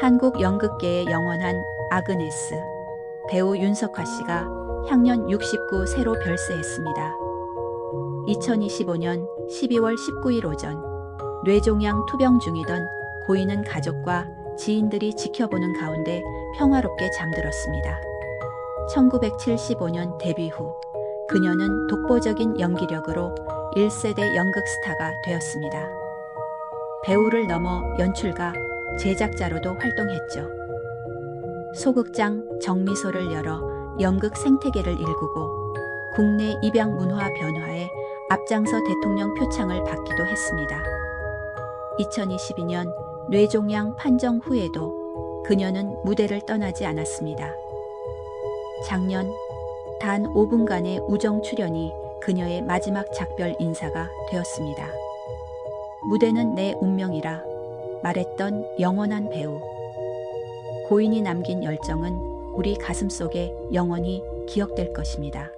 한국 연극계의 영원한 아그네스 배우 윤석화 씨가 향년 69 새로 별세했습니다. 2025년 12월 19일 오전 뇌종양 투병 중이던 고인은 가족과 지인들이 지켜보는 가운데 평화롭게 잠들었습니다. 1975년 데뷔 후 그녀는 독보적인 연기력으로 1세대 연극 스타가 되었습니다. 배우를 넘어 연출가, 제작자로도 활동했죠. 소극장 정미소를 열어 연극 생태계를 일구고 국내 입양 문화 변화에 앞장서 대통령 표창을 받기도 했습니다. 2022년 뇌종양 판정 후에도 그녀는 무대를 떠나지 않았습니다. 작년 단 5분간의 우정 출연이 그녀의 마지막 작별 인사가 되었습니다. 무대는 내 운명이라 말했던 영원한 배우. 고인이 남긴 열정은 우리 가슴 속에 영원히 기억될 것입니다.